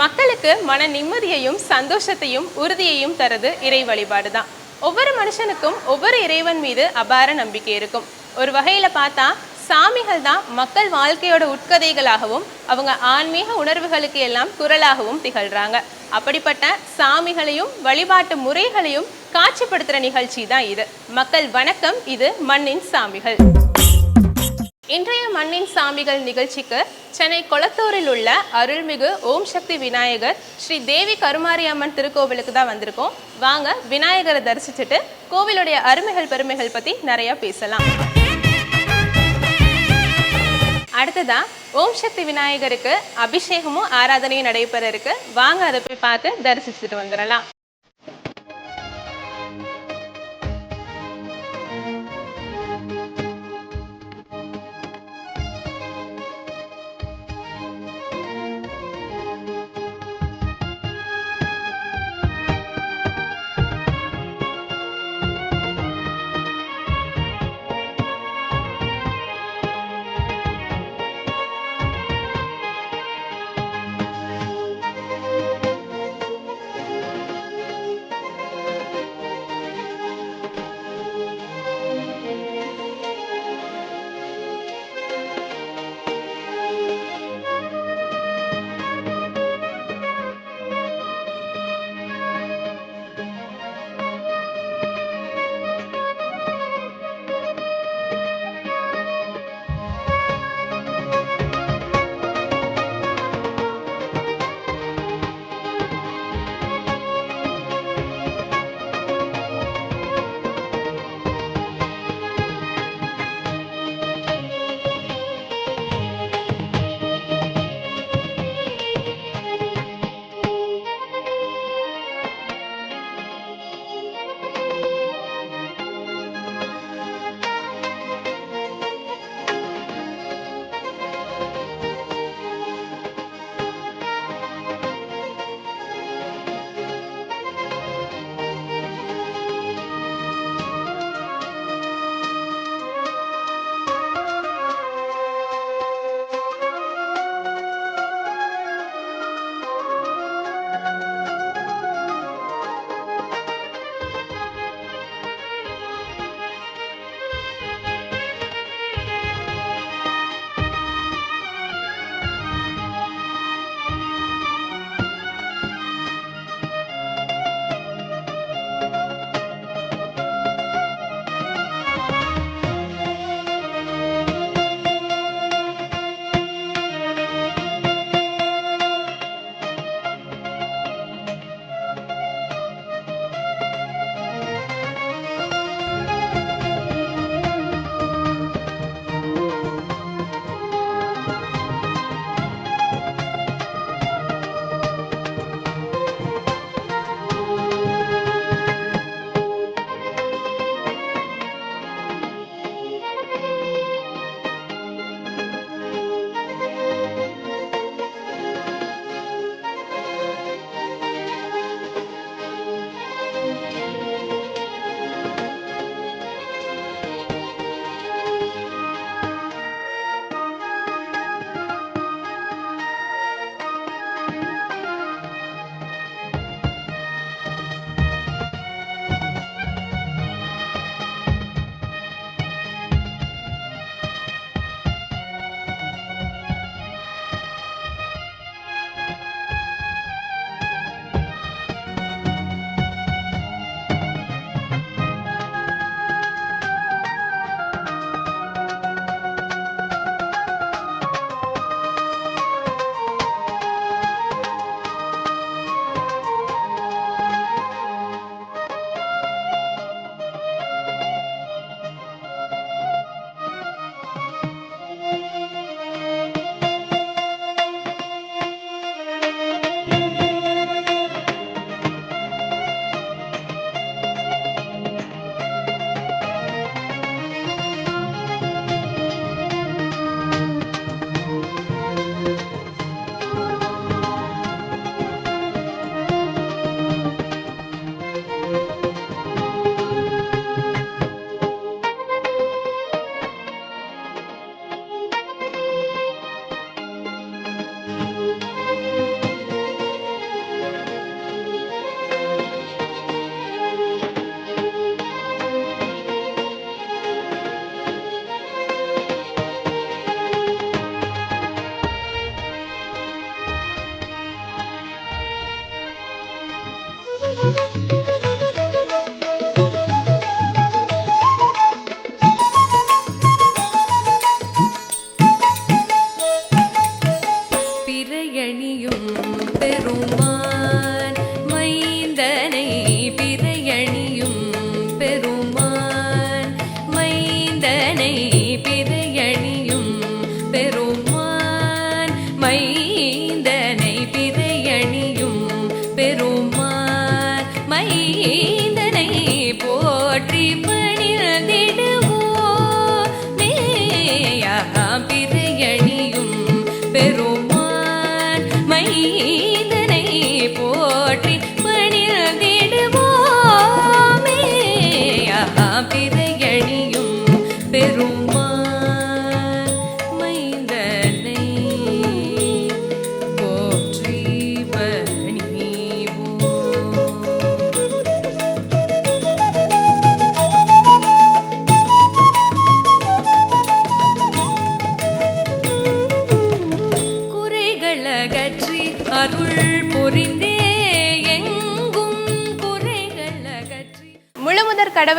மக்களுக்கு மன நிம்மதியையும் சந்தோஷத்தையும் உறுதியையும் தரது இறை வழிபாடு தான் ஒவ்வொரு மனுஷனுக்கும் ஒவ்வொரு இறைவன் மீது அபார நம்பிக்கை இருக்கும். ஒரு வகையில் பார்த்தா சாமிகள் தான் மக்கள் வாழ்க்கையோட உட்கதைகளாகவும் அவங்க ஆன்மீக உணர்வுகளுக்கு எல்லாம் குரலாகவும் திகழ்கிறாங்க அப்படிப்பட்ட சாமிகளையும் வழிபாட்டு முறைகளையும் காட்சிப்படுத்துகிற நிகழ்ச்சி தான் இது. மக்கள் வணக்கம் இது மண்ணின் சாமிகள். இன்றைய மண்ணின் சாமிகள் நிகழ்ச்சிக்கு சென்னை கொளத்தூரில் உள்ள அருள்மிகு ஓம் சக்தி விநாயகர் ஸ்ரீ தேவி கருமாரியம்மன் திருக்கோவிலுக்கு தான் வந்திருக்கோம். வாங்க விநாயகரை தரிசிச்சுட்டு கோவிலுடைய அருமைகள் பெருமைகள் பத்தி நிறைய பேசலாம். அடுத்ததா ஓம் சக்தி விநாயகருக்கு அபிஷேகமும் ஆராதனையும் நடைபெற இருக்கு. வாங்க அதை போய் பார்த்து தரிசிச்சுட்டு வந்துடலாம்.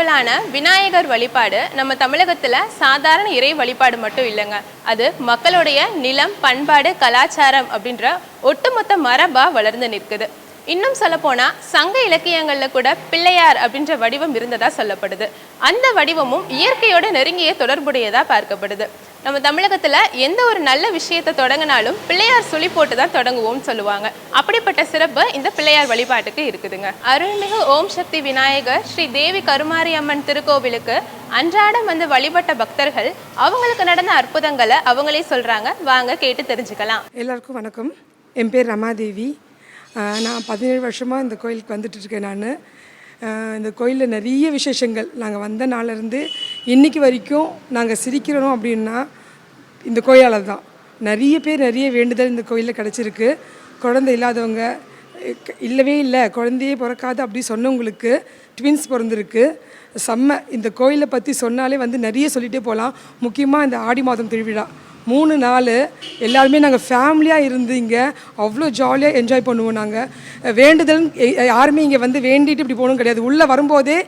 முழுமுதற் விநாயகர் வழிபாடு நம்ம தமிழகத்துல சாதாரண இறை வழிபாடு மட்டும் இல்லைங்க. அது மக்களுடைய நிலம் பண்பாடு கலாச்சாரம் அப்படின்ற ஒட்டுமொத்த மரபா வளர்ந்து நிற்குது. இன்னும் சொல்லப்போனால் சங்க இலக்கியங்கள்ல கூட பிள்ளையார் அப்படின்ற வடிவம் இருந்ததா சொல்லப்படுது. அந்த வடிவமும் இயற்கையோட நெருங்கிய தொடர்புடையதா பார்க்கப்படுது. நம்ம தமிழகத்துல எந்த ஒரு நல்ல விஷயத்தை தொடங்கினாலும் பிள்ளையார் சுழி போட்டு தான் தொடங்குவோம்னு சொல்லுவாங்க. அப்படிப்பட்ட சிறப்பு இந்த பிள்ளையார் வழிபாட்டுக்கு இருக்குதுங்க. அருள்மிகு ஓம் சக்தி விநாயகர் ஸ்ரீ தேவி கருமாரி அம்மன் திருக்கோவிலுக்கு அன்றாடம் வந்து வழிபட்ட பக்தர்கள் அவங்களுக்கு நடந்த அற்புதங்களை அவங்களே சொல்றாங்க. வாங்க கேட்டு தெரிஞ்சுக்கலாம். எல்லாருக்கும் வணக்கம். என் பேர் ரமாதேவி. நான் பதினேழு வருஷமாக இந்த கோயிலுக்கு வந்துட்டுருக்கேன் நான். இந்த கோயிலில் நிறைய விசேஷங்கள். நாங்கள் வந்த நாள்லேருந்து இன்னைக்கு வரைக்கும் நாங்கள் சிரிக்கிறோம் அப்படின்னா இந்த கோயிலால் தான். நிறைய பேர் நிறைய வேண்டுதல் இந்த கோயிலில் கிடச்சிருக்கு. குழந்தை இல்லாதவங்க இல்லவே இல்லை குழந்தையே பிறக்காது அப்படி சொன்னவங்களுக்கு ட்வின்ஸ் பிறந்திருக்கு. செம்ம இந்த கோயிலை பற்றி சொன்னாலே வந்து நிறைய சொல்லிகிட்டே போகலாம் முக்கியமாக இந்த ஆடி மாதம் திருவிழா. மூணு நாள் எல்லாருமே நாங்கள் ஃபேமிலியாக இருந்து இங்கே அவ்வளோ ஜாலியாக என்ஜாய் பண்ணுவோம் நாங்கள் வேண்டுதல் யாருமே இங்கே வந்து வேண்டிட்டு இப்படி போகணும் கிடையாது. உள்ளே வரும்போதே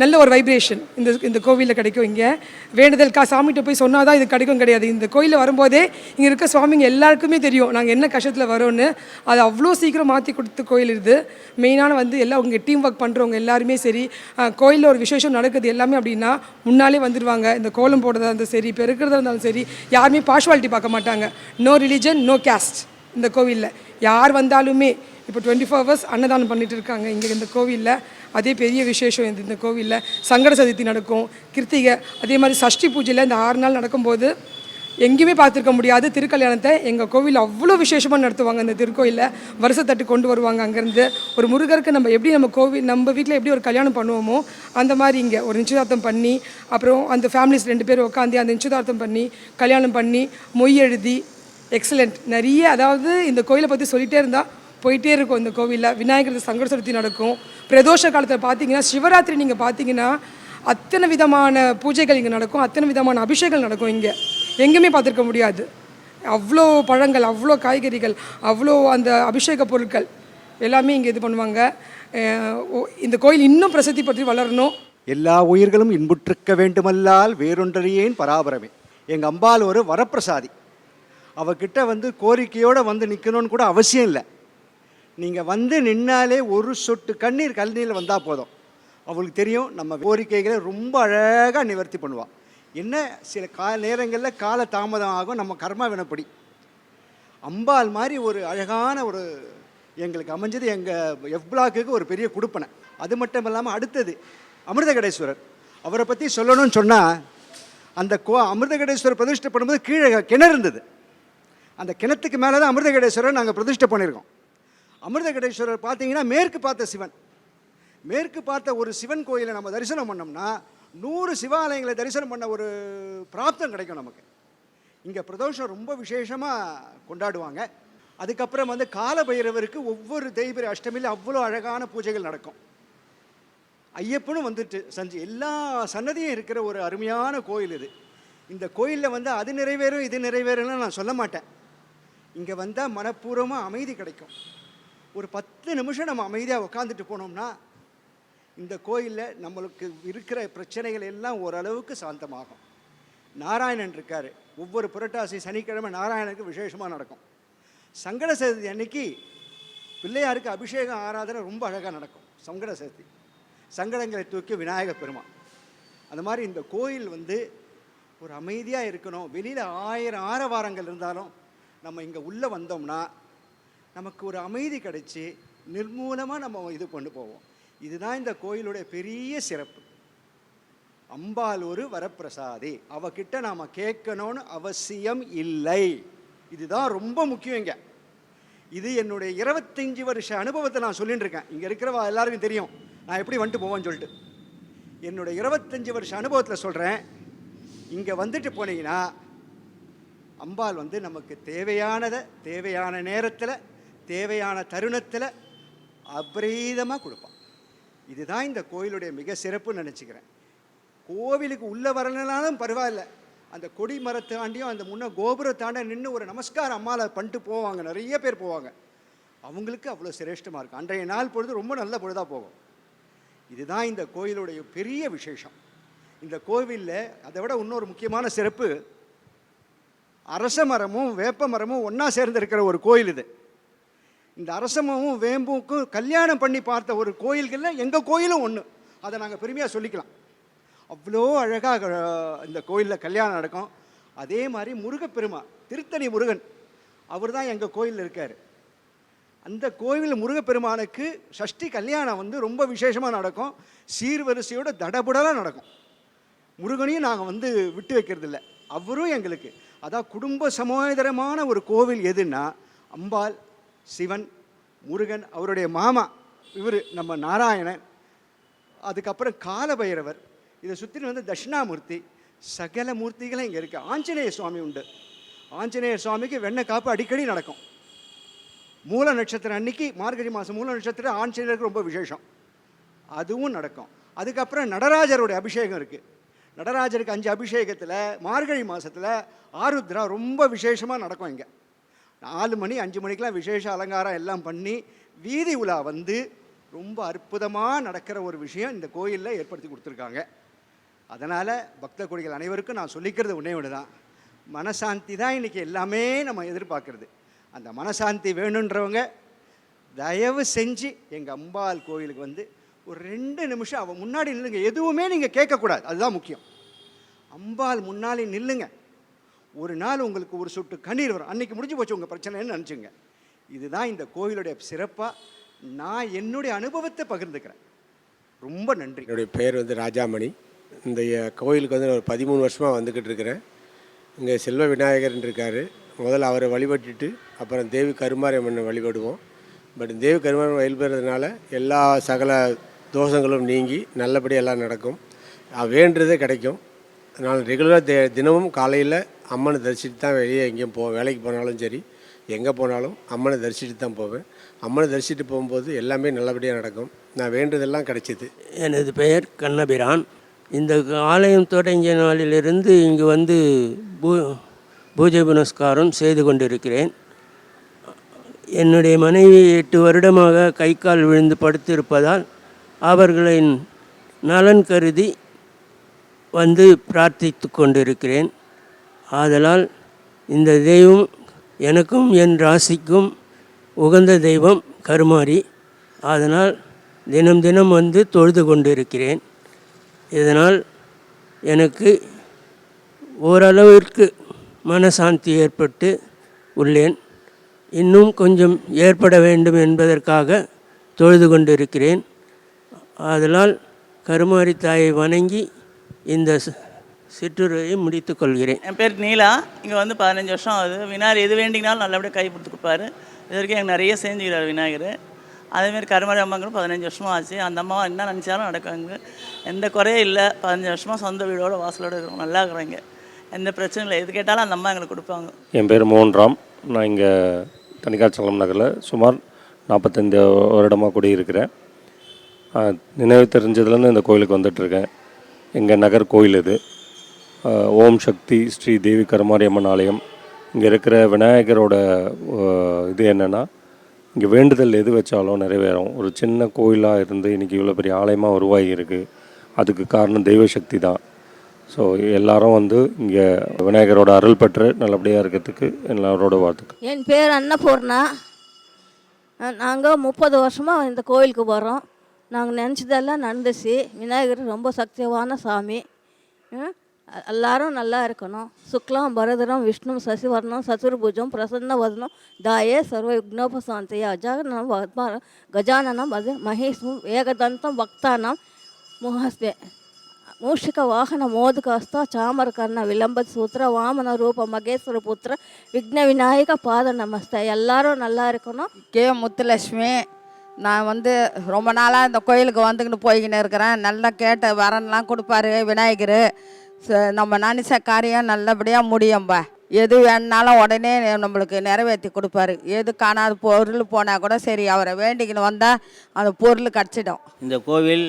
நல்ல ஒரு வைப்ரேஷன் இந்த இந்த கோவிலில் கிடைக்கும் இங்கே. வேண்டுதல் கா சாமிகிட்ட போய் சொன்னால் தான் இது கிடைக்கும் கிடையாது. இந்த கோயிலில் வரும்போதே இங்கே இருக்க சுவாமிங்க எல்லாருக்குமே தெரியும். நாங்கள் என்ன கஷ்டத்தில் வரோன்னு. அது அவ்வளோ சீக்கிரம் மாற்றி கொடுத்த கோயில் இது. மெயினான வந்து எல்லாம் உங்கள் டீம் ஒர்க் பண்ணுறவங்க எல்லாருமே சரி கோயிலில் ஒரு விசேஷம் நடக்குது எல்லாமே அப்படின்னா முன்னாலே வந்துடுவாங்க இந்த கோலம் போடுறதா இருந்தாலும் சரி பெருக்கிறதா இருந்தாலும் சரி யாருமே பார்ஷுவாலிட்டி பார்க்க மாட்டாங்க. நோ ரிலிஜன் நோ கேஸ்ட் இந்த கோவிலில். யார் வந்தாலுமே இப்போ டுவெண்ட்டி ஃபோர் ஹவர்ஸ் அன்னதானம் பண்ணிட்டு இருக்காங்க இங்கே இந்த கோவிலில். அதே பெரிய விசேஷம் இந்த இந்த கோவிலில் சங்கட சதுர்த்தி நடக்கும் கிருத்திகை அதே மாதிரி சஷ்டி பூஜையில் இந்த ஆறு நாள் நடக்கும்போது எங்கேயுமே பார்த்துருக்க முடியாது. திருக்கல்யாணத்தை எங்கள் கோவில் அவ்வளோ விசேஷமாக நடத்துவாங்க இந்த திருக்கோயிலில். வருஷத்தட்டு கொண்டு வருவாங்க அங்கேருந்து. ஒரு முருகருக்கு நம்ம எப்படி நம்ம கோவில் நம்ம வீட்டில் எப்படி ஒரு கல்யாணம் பண்ணுவோமோ அந்த மாதிரி இங்கே ஒரு நிச்சயதார்த்தம் பண்ணி அப்புறம் அந்த ஃபேமிலிஸ் ரெண்டு பேர் உட்காந்து அந்த நிச்சயதார்த்தம் பண்ணி கல்யாணம் பண்ணி மொய் எழுதி எக்ஸலண்ட் நிறைய அதாவது இந்த கோயிலை பற்றி சொல்லிகிட்டே இருந்தால் போயிட்டே இருக்கும் இந்த கோவிலில். விநாயகர் சங்கட சதுர்த்தி நடக்கும். பிரதோஷ காலத்தில் பார்த்தீங்கன்னா சிவராத்திரி நீங்கள் பார்த்தீங்கன்னா அத்தனை விதமான பூஜைகள் இங்கே நடக்கும். அத்தனை விதமான அபிஷேகங்கள் நடக்கும் இங்கே. எங்கேயுமே பார்த்துருக்க முடியாது. அவ்வளோ பழங்கள் அவ்வளோ காய்கறிகள் அவ்வளோ அந்த அபிஷேக பொருட்கள் எல்லாமே இங்கே இது பண்ணுவாங்க. ஓ- இந்த கோயில் இன்னும் பிரசித்தி பற்றி வளரணும். எல்லா உயிர்களும் இன்புற்றிருக்க வேண்டுமல்லால் வேறொன்றையேன் பராபரமே. எங்கள் அம்பாள் ஒரு வரப்பிரசாதி. அவகிட்ட வந்து கோரிக்கையோடு வந்து நிற்கணும்னு கூட அவசியம் இல்லை. நீங்கள் வந்து நின்னாலே ஒரு சொட்டு கண்ணீர் கல்நீர் வந்தால் போதும். அவளுக்கு தெரியும் நம்ம கோரிக்கைகளை ரொம்ப அழகாக நிவர்த்தி பண்ணுவாள் என்ன சில கா நேரங்களில் கால தாமதம் ஆகும் நம்ம கர்மா வினப்படி அம்பாள் மாதிரி ஒரு அழகான ஒரு எங்களுக்கு அமைஞ்சது எங்கள் எஃப் பிளாக்குக்கு ஒரு பெரிய கொடுப்பனை. அது மட்டும் இல்லாமல் அடுத்தது அமிர்தகடேஸ்வரர். அவரை பற்றி சொல்லணும்னு சொன்னால் அந்த கோ அமிர்தகடேஸ்வரர் பிரதிஷ்டை பண்ணும்போது கீழே கிணறு இருந்தது. அந்த கிணத்துக்கு மேலே தான் அமிர்தகடேஸ்வரர் நாங்கள் பிரதிஷ்டை பண்ணியிருக்கோம். அமிர்தகடேஸ்வரர் பார்த்தீங்கன்னா மேற்கு பார்த்த சிவன். மேற்கு பார்த்த ஒரு சிவன் கோயிலை நம்ம தரிசனம் பண்ணோம்னா நூறு சிவாலயங்களை தரிசனம் பண்ண ஒரு பிராப்தம் கிடைக்கும் நமக்கு. இங்கே பிரதோஷம் ரொம்ப விசேஷமாக கொண்டாடுவாங்க. அதுக்கப்புறம் வந்து கால பைரவருக்கு ஒவ்வொரு தெய்வ அஷ்டமியில் அவ்வளோ அழகான பூஜைகள் நடக்கும். ஐயப்பனும் வந்துட்டு செஞ்சு எல்லா சன்னதியும் இருக்கிற ஒரு அருமையான கோயில் இது. இந்த கோயிலில் வந்து அது நிறைவேறும் இது நிறைவேறும்னு நான் சொல்ல மாட்டேன். இங்கே வந்தால் மனப்பூர்வமாக அமைதி கிடைக்கும். ஒரு பத்து நிமிஷம் நம்ம அமைதியாக உட்காந்துட்டு போனோம்னா இந்த கோயிலில் நம்மளுக்கு இருக்கிற பிரச்சனைகள் எல்லாம் ஓரளவுக்கு சாந்தமாகும். நாராயணன் இருக்கார். ஒவ்வொரு புரட்டாசி சனிக்கிழமை நாராயணனுக்கு விசேஷமாக நடக்கும். சங்கட சதுர்த்தி அன்னைக்கு பிள்ளையாருக்கு அபிஷேகம் ஆராதனை ரொம்ப அழகாக நடக்கும். சங்கட சதுர்த்தி. சங்கடங்களை தூக்கி விநாயகர் பெருமான். அந்த மாதிரி இந்த கோயில் வந்து ஒரு அமைதியாக இருக்கணும். வெளியில் ஆயிரம் ஆரவாரங்கள் இருந்தாலும் நம்ம இங்கே உள்ளே வந்தோம்னா நமக்கு ஒரு அமைதி கிடைச்சி நிர்மூலமாக நம்ம இது கொண்டு போவோம். இதுதான் இந்த கோயிலுடைய பெரிய சிறப்பு. அம்பாள் ஒரு வரப்பிரசாதி. அவகிட்ட நாம் கேட்கணும்னு அவசியம் இல்லை. இதுதான் ரொம்ப முக்கியம் இங்கே. இது என்னுடைய இருபத்தஞ்சி வருஷ அனுபவத்தை நான் சொல்லிட்டு இருக்கேன். இங்கே இருக்கிறவா எல்லாருக்கும் தெரியும். நான் எப்படி வந்துட்டு போவேன்னு சொல்லிட்டு. என்னுடைய இருபத்தஞ்சி வருஷ அனுபவத்தில் சொல்கிறேன் இங்கே வந்துட்டு போனீங்கன்னா அம்பாள் வந்து நமக்கு தேவையானதை தேவையான நேரத்தில் தேவையான தருணத்தில் அபரீதமாக கொடுப்பான். இதுதான் இந்த கோயிலுடைய மிக சிறப்புன்னு நினச்சிக்கிறேன். கோவிலுக்கு உள்ளே வரலனாலும் பரவாயில்ல. அந்த கொடி மரத்தாண்டியும் அந்த முன்ன கோபுரத்தாண்ட நின்று ஒரு நமஸ்காரம் அம்மாவை பண்ணிட்டு போவாங்க. நிறைய பேர் போவாங்க. அவங்களுக்கு அவ்வளோ சிரேஷ்டமாக இருக்கும். அன்றைய நாள் பொழுது ரொம்ப நல்ல பொழுதாக போகும். இதுதான் இந்த கோயிலுடைய பெரிய விசேஷம். இந்த கோவிலில் அதை விட இன்னொரு முக்கியமான சிறப்பு அரச மரமும் வேப்ப மரமும் ஒன்றா சேர்ந்து இருக்கிற ஒரு கோயில் இது. இந்த அரசமும் வேம்புக்கும் கல்யாணம் பண்ணி பார்த்த ஒரு கோயில்களில் எங்கள் கோயிலும் ஒன்று அதை நாங்கள் பெருமையாக சொல்லிக்கலாம். அவ்வளோ அழகாக இந்த கோயிலில் கல்யாணம் நடக்கும். அதே மாதிரி முருகப்பெருமா திருத்தணி முருகன் அவர் தான் எங்கள் கோயிலில் இருக்கார். அந்த கோவில் முருகப்பெருமானுக்கு சஷ்டி கல்யாணம் வந்து ரொம்ப விசேஷமாக நடக்கும். சீர்வரிசையோட தடபுடலாக நடக்கும். முருகனையும் நாங்கள் வந்து விட்டு வைக்கிறதில்ல. அவரும் எங்களுக்கு. அதான் குடும்ப சமோதரமான ஒரு கோவில் எதுன்னா அம்பாள் சிவன் முருகன் அவருடைய மாமா இவர் நம்ம நாராயணன் அதுக்கப்புறம் காலபைரவர். இதை சுற்றி வந்து தட்சிணாமூர்த்தி சகல மூர்த்திகளும் இங்கே இருக்குது ஆஞ்சநேய சுவாமி உண்டு. ஆஞ்சநேய சுவாமிக்கு வெண்ணெய் காப்பு அடிக்கடி நடக்கும். மூல நட்சத்திரம் அன்னைக்கு மார்கழி மாதம் மூல நட்சத்திரம் ஆஞ்சநேயருக்கு ரொம்ப விசேஷம். அதுவும் நடக்கும். அதுக்கப்புறம் நடராஜருடைய அபிஷேகம் இருக்குது நடராஜருக்கு அஞ்சு அபிஷேகத்தில் மார்கழி மாதத்தில் ஆருத்ரா ரொம்ப விசேஷமாக நடக்கும் இங்கே. நாலு மணி அஞ்சு மணிக்கெலாம் விசேஷ அலங்காரம் எல்லாம் பண்ணி வீதி உலா வந்து ரொம்ப அற்புதமாக நடக்கிற ஒரு விஷயம் இந்த கோயிலில் ஏற்படுத்தி கொடுத்துருக்காங்க. அதனால் பக்த கொடிகள் அனைவருக்கும் நான் சொல்லிக்கிறது ஒன்றே ஒன்று தான் மனசாந்தி தான் இன்றைக்கி எல்லாமே நம்ம எதிர்பார்க்கறது. அந்த மனசாந்தி வேணுன்றவங்க தயவு செஞ்சு எங்கள் அம்பாள் கோயிலுக்கு வந்து ஒரு ரெண்டு நிமிஷம் அவன் முன்னாடி நில்லுங்க. எதுவுமே நீங்கள் கேட்கக்கூடாது. அதுதான் முக்கியம். அம்பாள் முன்னாலே நில்லுங்க. ஒரு நாள் உங்களுக்கு ஒரு சொட்டு கண்ணீர் வரும். அன்றைக்கி முடிஞ்சு போச்சு உங்கள் பிரச்சனைன்னு நினச்சிங்க. இதுதான் இந்த கோயிலுடைய சிறப்பாக நான் என்னுடைய அனுபவத்தை பகிர்ந்துக்கிறேன். ரொம்ப நன்றி. என்னுடைய பேர் வந்து ராஜாமணி. இந்த அஹ், கோயிலுக்கு வந்து நான் ஒரு பதிமூணு வருஷமாக வந்துக்கிட்டு இருக்கிறேன். இங்கே செல்வ விநாயகர்னு இருக்கார். முதல்ல அவரை வழிபட்டுட்டு அப்புறம் தேவி கருமாரியம்மனை வழிபடுவோம். பட் தேவி கருமாரியம்மன் வழிபடுறதுனால எல்லா சகல தோஷங்களும் நீங்கி நல்லபடியாக எல்லாம் நடக்கும். வேண்டுறதே கிடைக்கும். அதனால் ரெகுலராக தினமும் காலையில் அம்மனை தரிசிட்டு தான் வெளியே எங்கேயும் போவேன் வேலைக்கு போனாலும் சரி எங்கே போனாலும் அம்மனை தரிசிட்டு தான் போவேன். அம்மனை தரிசிட்டு போகும்போது எல்லாமே நல்லபடியாக நடக்கும். நான் வேண்டுதெல்லாம் கிடைச்சிது. எனது பெயர் கண்ணபிரான். இந்த ஆலயம் தொடங்கிய நாளிலிருந்து இங்கு வந்து பூ பூஜை புனஸ்காரம் செய்து கொண்டிருக்கிறேன். என்னுடைய மனைவி எட்டு வருடமாக கை கால் விழுந்து படுத்திருப்பதால் அவர்களின் நலன் கருதி வந்து பிரார்த்தித்து கொண்டிருக்கிறேன். ஆதலால் இந்த தெய்வம் எனக்கும் என் ராசிக்கும் உகந்த தெய்வம் கருமாரி. அதனால் தினம் தினம் வந்து தொழுது கொண்டிருக்கிறேன். இதனால் எனக்கு ஓரளவிற்கு மனசாந்தி ஏற்பட்டு உள்ளேன். இன்னும் கொஞ்சம் ஏற்பட வேண்டும் என்பதற்காக தொழுது கொண்டிருக்கிறேன். ஆதலால் கருமாரி தாயை வணங்கி இந்த சிற்றுரையை முடித்துக் கொள்கிறேன். என் பேர் நீலா. இங்கே வந்து பதினஞ்சு வருஷம் ஆகுது. விநாயகர் எது வேண்டிங்கனாலும் நல்லபடியாக கை கொடுத்து கொடுப்பாரு. இது வரைக்கும் எனக்கு நிறைய செஞ்சுக்கிறார் விநாயகர். அதேமாரி கருமாரி அம்மாங்களும் பதினஞ்சு வருஷமாக ஆச்சு. அந்த அம்மா என்ன நினச்சாலும் நடக்குங்க. எந்த குறையும் இல்லை. பதினஞ்சு வருஷமாக சொந்த வீடோட வாசலோட இருக்கிறோம் நல்லா இருக்கிறாங்க. எந்த பிரச்சனையும் இல்லை. எது கேட்டாலும் அந்த அம்மா எங்களுக்கு கொடுப்பாங்க. என் பேர் மோகன்ராம். நான் இங்கே தனிக்காச்சலம் நகரில் சுமார் நாற்பத்தைந்து வருடமாக குடியிருக்கிறேன். நினைவு தெரிஞ்சதுலேருந்து இந்த கோயிலுக்கு வந்துட்டுருக்கேன் எங்கள் நகர் கோயில் இது. ஓம் சக்தி ஸ்ரீ தேவி கருமாரியம்மன் ஆலயம். இங்கே இருக்கிற விநாயகரோட இது என்னென்னா இங்கே வேண்டுதல் எது வச்சாலும் நிறைவேறும். ஒரு சின்ன கோயிலாக இருந்து இன்றைக்கி இவ்வளோ பெரிய ஆலயமாக உருவாகி இருக்குது அதுக்கு காரணம் தெய்வ சக்தி தான். ஸோ எல்லாரும் வந்து இங்கே விநாயகரோட அருள் பெற்று நல்லபடியாக இருக்கிறதுக்கு எல்லாரோட வாழ்த்துக்கள். என் பேர் அன்னபூர்ணா. நாங்கள் முப்பது வருஷமாக இந்த கோயிலுக்கு வரோம் நாங்கள் நினச்சதெல்லாம் நடந்துச்சு. விநாயகர் ரொம்ப சக்தியவான சாமி. ம், எல்லாரும் நல்லா இருக்கணும். சுக்லம் பரதரம் விஷ்ணு சசிவர்ணம் சசுர்புஜம் பிரசன்ன வதனம் தாயே சர்வ விக்னோபசாந்திய அஜானம் கஜானனம் அது மகேஷ்மும் ஏகதந்தம் பக்தானாம் முகஸ்தே. மூஷிக வாகன மோதுகாஸ்தா சாமர்கர்ண விளம்ப சூத்திர வாமன ரூப மகேஸ்வர புத்திர விக்ன விநாயக பாத நமஸ்தே. எல்லாரும் நல்லா இருக்கணும். கே. முத்துலட்சுமி நான் வந்து ரொம்ப நாளாக இந்த கோயிலுக்கு வந்துக்கிட்டு போய்கின்னு இருக்கிறேன். நல்லா கேட்ட வரன்லாம் கொடுப்பாரு விநாயகர். நம்ம நினச்ச காரியம் நல்லபடியாக முடியும்பா. எது வேணுனாலும் உடனே நம்மளுக்கு நிறைவேற்றி கொடுப்பாரு. எது காணாத பொருள் போனால் கூட சரி அவரை வேண்டிக்கின்னு வந்தால் அந்த பொருள் கிடச்சிடும். இந்த கோவில்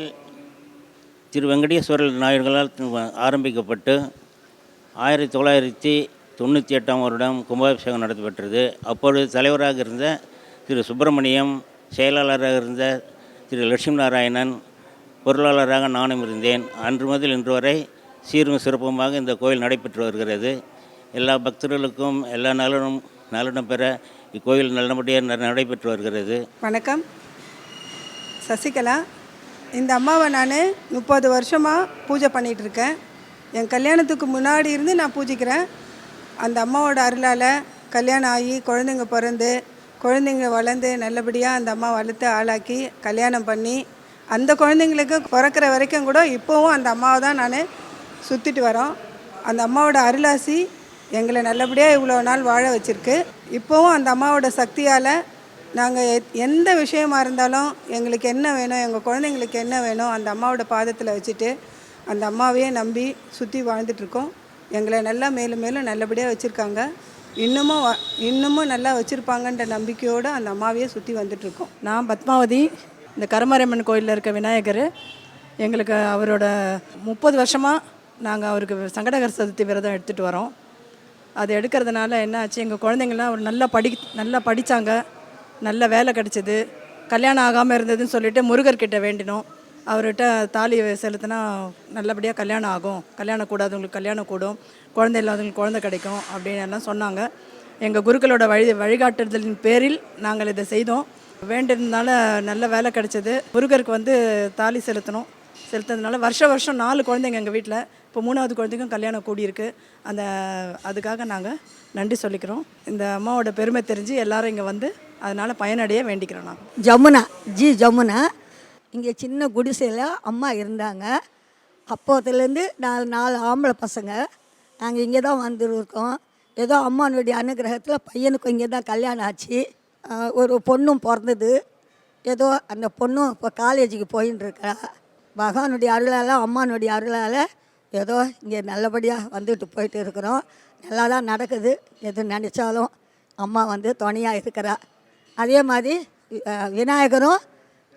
திரு வெங்கடேஸ்வரர் நாயர்களால் ஆரம்பிக்கப்பட்டு ஆயிரத்தி தொள்ளாயிரத்தி தொண்ணூற்றி எட்டாம் வருடம் கும்பாபிஷேகம் நடத்தப்பட்டது அப்பொழுது தலைவராக இருந்த திரு சுப்பிரமணியம் செயலாளராக இருந்த திரு லட்சுமி நாராயணன் பொருளாளராக நானும் இருந்தேன். அன்று முதல் இன்று வரை சீரும் சிறப்புமாக இந்த கோயில் நடைபெற்று வருகிறது. எல்லா பக்தர்களுக்கும் எல்லா நலனும் நலனும் பெற இக்கோயில் நல்லபடியாக நடைபெற்று வருகிறது. வணக்கம். சசிகலா இந்த அம்மாவை நான் முப்பது வருஷமாக பூஜை பண்ணிகிட்டு இருக்கேன் என் கல்யாணத்துக்கு முன்னாடி இருந்து நான் பூஜிக்கிறேன். அந்த அம்மாவோட அருளால் கல்யாணம் ஆகி குழந்தைங்க பிறந்து குழந்தைங்க வளர்ந்து நல்லபடியாக அந்த அம்மா வளர்த்து ஆளாக்கி கல்யாணம் பண்ணி அந்த குழந்தைங்களுக்கு பிறக்கிற வரைக்கும் கூட இப்போவும் அந்த அம்மாவை தான் நான் சுற்றிட்டு வரோம். அந்த அம்மாவோட அருளாசி எங்களை நல்லபடியாக இவ்வளோ நாள் வாழ வச்சுருக்கு. இப்போவும் அந்த அம்மாவோட சக்தியால் நாங்கள் எந்த விஷயமா இருந்தாலும் எங்களுக்கு என்ன வேணும் எங்கள் குழந்தைங்களுக்கு என்ன வேணும் அந்த அம்மாவோட பாதத்தில் வச்சுட்டு அந்த அம்மாவையே நம்பி சுற்றி வாழ்ந்துட்டுருக்கோம் எங்களை நல்லா மேலும் மேலும் நல்லபடியாக வச்சுருக்காங்க. இன்னமும் இன்னமும் நல்லா வச்சுருப்பாங்கன்ற நம்பிக்கையோடு அந்த அம்மாவையே சுற்றி வந்துட்டுருக்கோம் நான் பத்மாவதி இந்த கருமாரியம்மன் கோயிலில் இருக்க விநாயகர். எங்களுக்கு அவரோட முப்பது வருஷமாக நாங்கள் அவருக்கு சங்கடகர சதுர்த்தி விரதம் எடுத்துகிட்டு வரோம். அது எடுக்கிறதுனால என்ன ஆச்சு எங்கள் குழந்தைங்களாம் அவர் நல்லா படி நல்லா படித்தாங்க நல்ல வேலை கிடச்சிது. கல்யாணம் ஆகாமல் இருந்ததுன்னு சொல்லிட்டு முருகர்கிட்ட வேண்டினோம். அவர்கிட்ட தாலி செலுத்தினா நல்லபடியாக கல்யாணம் ஆகும். கல்யாணம் கூடாதவங்களுக்கு கல்யாணம் கூடும். குழந்தை இல்லாதவங்களுக்கு குழந்தை கிடைக்கும் அப்படின்னு எல்லாம் சொன்னாங்க. எங்கள் குருக்களோட வழி வழிகாட்டுதலின் பேரில் நாங்கள் இதை செய்தோம். வேண்டியிருந்தனால நல்ல வேலை கிடைச்சது. முருகருக்கு வந்து தாலி செலுத்தணும். செலுத்ததுனால வருஷ வருஷம் நாலு குழந்தைங்க எங்கள் வீட்டில் இப்போ மூணாவது குழந்தைக்கும் கல்யாணம் கூடியிருக்கு. அந்த அதுக்காக நாங்கள் நன்றி சொல்லிக்கிறோம். இந்த அம்மாவோட பெருமை தெரிஞ்சு எல்லாரும் இங்கே வந்து அதனால் பயனடைய வேண்டிக்கிறோம் நாங்கள் ஜமுனா ஜி ஜமுனா. இங்கே சின்ன குடிசையில் அம்மா இருந்தாங்க. அப்போத்துலேருந்து நாலு நாலு ஆம்பளை பசங்க. நாங்கள் இங்கே தான் வந்துருக்கோம். ஏதோ அம்மானுடைய அனுகிரகத்தில் பையனுக்கும் இங்கே தான் கல்யாணம் ஆச்சு. ஒரு பொண்ணும் பிறந்தது. ஏதோ அந்த பொண்ணும் இப்போ காலேஜுக்கு போயின்னு இருக்கா. பகவானுடைய அருளால் அம்மானுடைய அருளால் ஏதோ இங்கே நல்லபடியாக வந்துட்டு போயிட்டு இருக்கிறோம். நல்லா தான் நடக்குது. எது நினச்சாலும் அம்மா வந்து துணையாக இருக்கிறா. அதே மாதிரி விநாயகரும்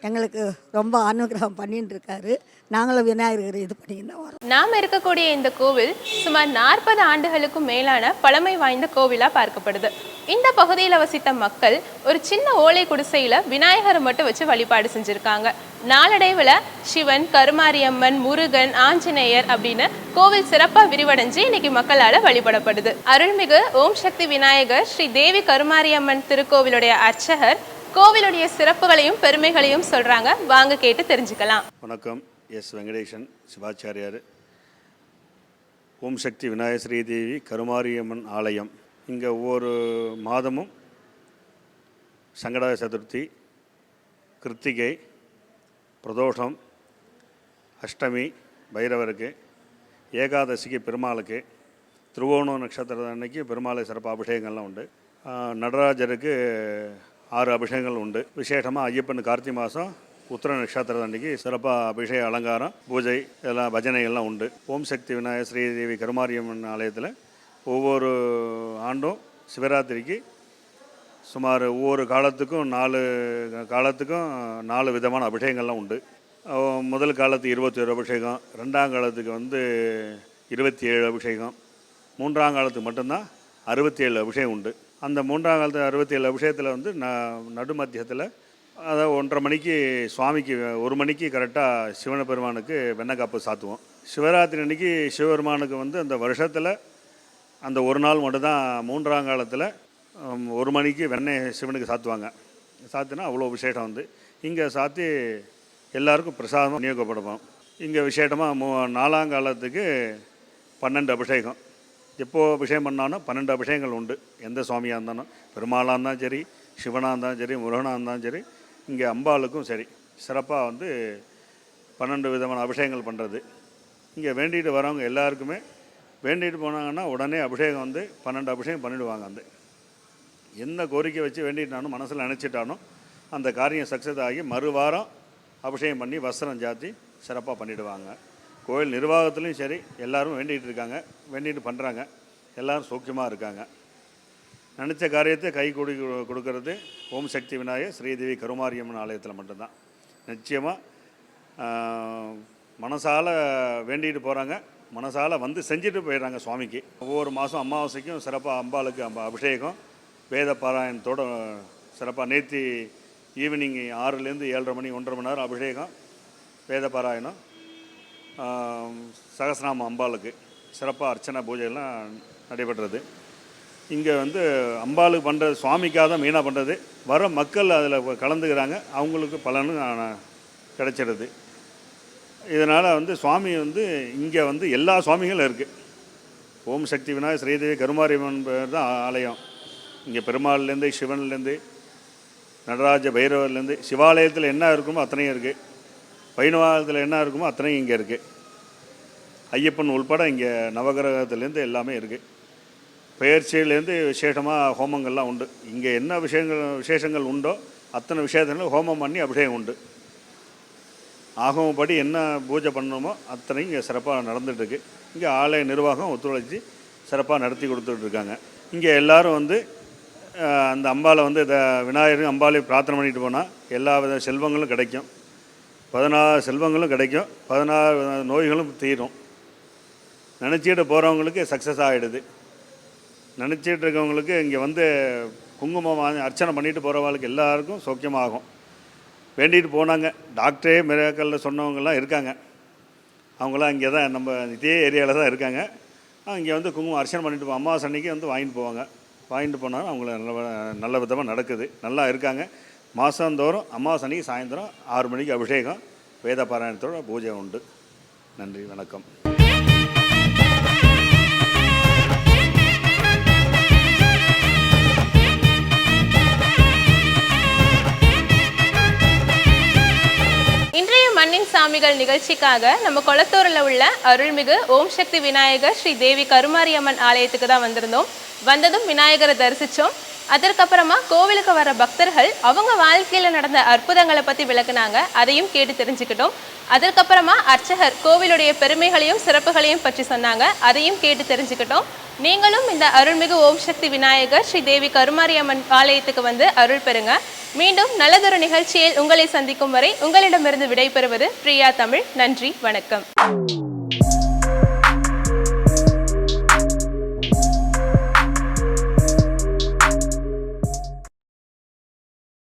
எங்களுக்கு ரொம்ப அனுகிரகம் பண்ணிட்டு இருக்காரு. நாங்களும் விநாயகர் இது பண்ணிக்கிட்டு வரோம். நாம் இருக்கக்கூடிய இந்த கோவில் சுமார் நாற்பது ஆண்டுகளுக்கும் மேலான பழமை வாய்ந்த கோவிலாக பார்க்கப்படுது. இந்த பகுதியில் வசித்த மக்கள் ஒரு சின்ன ஓலை குடிசையில் விநாயகரை மட்டும் வச்சு வழிபாடு செஞ்சுருக்காங்க. நாளடைவில் சிவன் கருமாரியம்மன் முருகன் ஆஞ்சநேயர் அப்படின்னு கோவில் சிறப்பாக விரிவடைஞ்சு இன்னைக்கு மக்களால் வழிபடப்படுது. அருள்மிகு ஓம் சக்தி விநாயகர் ஸ்ரீ தேவி கருமாரியம்மன் திருக்கோவிலுடைய அர்ச்சகர் கோவிலுடைய சிறப்புகளையும் பெருமைகளையும் சொல்கிறாங்க வாங்க கேட்டு தெரிஞ்சுக்கலாம். வணக்கம். எஸ். வெங்கடேசன் சிவாச்சாரியார். ஓம் சக்தி விநாயகர் ஸ்ரீதேவி கருமாரியம்மன் ஆலயம். இங்கே ஒவ்வொரு மாதமும் சங்கட சதுர்த்தி கிருத்திகை பிரதோஷம் அஷ்டமி பைரவருக்கு ஏகாதசிக்கு பெருமாளுக்கு திருவோணம் நட்சத்திரம் அன்னைக்கு பெருமாளை சிறப்பு அபிஷேகங்கள்லாம் உண்டு. நடராஜருக்கு ஆறு அபிஷேகங்கள் உண்டு. விசேஷமாக ஐயப்பன் கார்த்திகை மாதம் உத்திர நட்சத்திரம் அன்னைக்கு சிறப்பாக அபிஷேக அலங்காரம் பூஜை எல்லாம் பஜனைகள்லாம் உண்டு. ஓம் சக்தி விநாயகர் ஸ்ரீதேவி கருமாரியம்மன் ஆலயத்தில் ஒவ்வொரு ஆண்டும் சிவராத்திரிக்கு சுமார் ஒவ்வொரு காலத்துக்கும் நாலு காலத்துக்கும் நாலு விதமான அபிஷேகங்கள்லாம் உண்டு. முதல் காலத்து இருபத்தி ஒரு அபிஷேகம் ரெண்டாம் காலத்துக்கு வந்து இருபத்தி ஏழு அபிஷேகம் மூன்றாம் காலத்துக்கு மட்டும்தான் அறுபத்தி ஏழு அபிஷேகம் உண்டு. அந்த மூன்றாம் காலத்து அறுபத்தி ஏழு அபிஷேகத்தில் வந்து ந நடு மத்தியத்தில் அதாவது ஒன்றரை மணிக்கு சுவாமிக்கு ஒரு மணிக்கு கரெக்டாக சிவன பெருமானுக்கு வெண்ணக்காப்பு சாத்துவோம். சிவராத்திரி அன்னைக்கு சிவபெருமானுக்கு வந்து அந்த வருஷத்தில் அந்த ஒரு நாள் மட்டும்தான் மூன்றாம் காலத்தில் ஒரு மணிக்கு வெண்ணெய் சிவனுக்கு சாத்துவாங்க. சாத்தினா அவ்வளோ விசேஷம் வந்து. இங்கே சாத்தி எல்லாருக்கும் பிரசாதம் விநியோகப்படுவோம் இங்கே விசேஷமாக மூ நாலாம் காலத்துக்கு பன்னெண்டு அபிஷேகம். எப்போ அபிஷேகம் பண்ணாலும் பன்னெண்டு அபிஷேகங்கள் உண்டு. எந்த சுவாமியாக இருந்தாலும். பெருமாளாக இருந்தாலும் சரி சிவனாக இருந்தாலும் சரி முருகனாக இருந்தாலும் சரி இங்கே அம்பாளுக்கும் சரி. சிறப்பாக வந்து பன்னெண்டு விதமான அபிஷேகங்கள் பண்ணுறது இங்கே வேண்டிட்டு வரவங்க எல்லாருக்குமே வேண்டிட்டு போனாங்கன்னா உடனே அபிஷேகம் வந்து பன்னெண்டு அபிஷேகம் பண்ணிவிடுவாங்க வந்து என்ன கோரிக்கை வச்சு வேண்டிட்டானோ மனசில் நினச்சிட்டானோ அந்த காரியம் சக்ஸஸ் ஆகி மறுவாரம் அபிஷேகம் பண்ணி வஸ்திரம் சாத்தி சிறப்பாக பண்ணிவிடுவாங்க கோயில் நிர்வாகத்துலேயும் சரி எல்லாரும் வேண்டிகிட்டு இருக்காங்க வேண்டிகிட்டு பண்ணுறாங்க எல்லோரும் சௌக்கியமாக இருக்காங்க. நினச்ச காரியத்தை கை கொடு கொடுக்கறது ஓம் சக்தி விநாயகர் ஸ்ரீதேவி கருமாரியம்மன் ஆலயத்தில் மட்டும்தான். நிச்சயமாக மனசால் வேண்டிகிட்டு போகிறாங்க மனசால் வந்து செஞ்சுட்டு போயிடுறாங்க சுவாமிக்கு. ஒவ்வொரு மாதம் அமாவாசைக்கும் சிறப்பாக அம்பாளுக்கு அம்ப அபிஷேகம். வேத பாராயணத்தோட சிறப்பாக நேற்று ஈவினிங் ஆறுலேருந்து ஏழரை மணி ஒன்றரை மணி நேரம் அபிஷேகம் வேத பாராயணம் ஆம், அம்பாளுக்கு. சிறப்பாக அர்ச்சனை பூஜையெல்லாம் நடைபெற்றது. இங்கே வந்து அம்பாளுக்கு பண்ணுறது சுவாமிக்காக தான் மெயினாக பண்ணுறது வர மக்கள் அதில் கலந்துக்கிறாங்க. அவங்களுக்கு பலனும் கிடைச்சிடுது. இதனால் வந்து சுவாமி வந்து இங்கே வந்து எல்லா சுவாமிகளும் இருக்குது ஓம் சக்தி விநாயகர் ஸ்ரீதேவி கருமாரியம்மன் பேர் தான் ஆலயம். இங்கே பெருமாள்லேருந்து சிவன்லேருந்து நடராஜ பைரவர்லேருந்து சிவாலயத்தில் என்ன இருக்குமோ அத்தனையும் இருக்குது வைணவாலயத்தில் என்ன இருக்குமோ அத்தனையும் இங்கே இருக்குது ஐயப்பன் உள்பட இங்கே நவகிரகத்துலேருந்து எல்லாமே இருக்குது பெயர்ச்சியிலேருந்து விசேஷமாக ஹோமங்கள்லாம் உண்டு. இங்கே என்ன விஷயங்கள் விசேஷங்கள் உண்டோ அத்தனை விஷயத்துல ஹோமம் பண்ணி அபிஷேகம் உண்டு. ஆகமப்படி என்ன பூஜை பண்ணணுமோ அத்தனையும் இங்கே சிறப்பாக நடந்துகிட்ருக்கு இங்கே ஆலய நிர்வாகம் ஒத்துழைச்சி சிறப்பாக நடத்தி கொடுத்துட்ருக்காங்க இங்கே எல்லோரும் வந்து அந்த அம்பாவை வந்து இதை விநாயகரும் அம்பாலையும் பிரார்த்தனை பண்ணிட்டு போனால் எல்லா வித செல்வங்களும் கிடைக்கும். பதினாறு செல்வங்களும் கிடைக்கும். பதினாறு நோய்களும் தீரும். நினச்சிட்டு போகிறவங்களுக்கு சக்ஸஸ் ஆகிடுது நினச்சிட்டு இருக்கவங்களுக்கு இங்கே வந்து குங்குமம் வாங்கி அர்ச்சனை பண்ணிட்டு போகிறவங்களுக்கு எல்லாருக்கும் சௌக்கியமாகும். வேண்டிட்டு போனாங்க. டாக்டரே மிராக்கல்ல சொன்னவங்கலாம் இருக்காங்க. அவங்களாம் இங்கே தான் நம்ம இதே ஏரியாவில் தான் இருக்காங்க. இங்கே வந்து குங்குமம் அர்ச்சனை பண்ணிட்டு போ அமாவாசை அன்னைக்கு வந்து வாங்கிட்டு போவாங்க. வாங்கிட்டு போனாலும் அவங்கள நல்ல நல்ல விதமாக நடக்குது. நல்லா இருக்காங்க. மாதந்தோறும் அமாவாசை அன்னைக்கு சாயந்தரம் ஆறு மணிக்கு அபிஷேகம் வேத பாராயணத்தோட பூஜை உண்டு. நன்றி வணக்கம். இன்றைய மண்ணின் சாமிகள் நிகழ்ச்சிக்காக நம்ம கொளத்தூரில் உள்ள அருள்மிகு ஓம் சக்தி விநாயகர் ஸ்ரீ தேவி கருமாரியம்மன் ஆலயத்துக்கு தான் வந்திருந்தோம். வந்ததும் விநாயகரை தரிசித்தோம் அதற்கப்புறமா கோவிலுக்கு வர பக்தர்கள் அவங்க வாழ்க்கையில் நடந்த அற்புதங்களை பற்றி விளக்குனாங்க. அதையும் கேட்டு தெரிஞ்சுக்கிட்டோம். அதற்கப்புறமா அர்ச்சகர் கோவிலுடைய பெருமைகளையும் சிறப்புகளையும் பற்றி சொன்னாங்க. அதையும் கேட்டு தெரிஞ்சுக்கிட்டோம். நீங்களும் இந்த அருள்மிகு ஓம் சக்தி விநாயகர் ஸ்ரீ தேவி கருமாரியம்மன் ஆலயத்துக்கு வந்து அருள் பெறுங்க. மீண்டும் நல்லதொரு நிகழ்ச்சியில் உங்களை சந்திக்கும் வரை உங்களிடமிருந்து விடைபெறுவது பிரியா தமிழ். நன்றி வணக்கம்.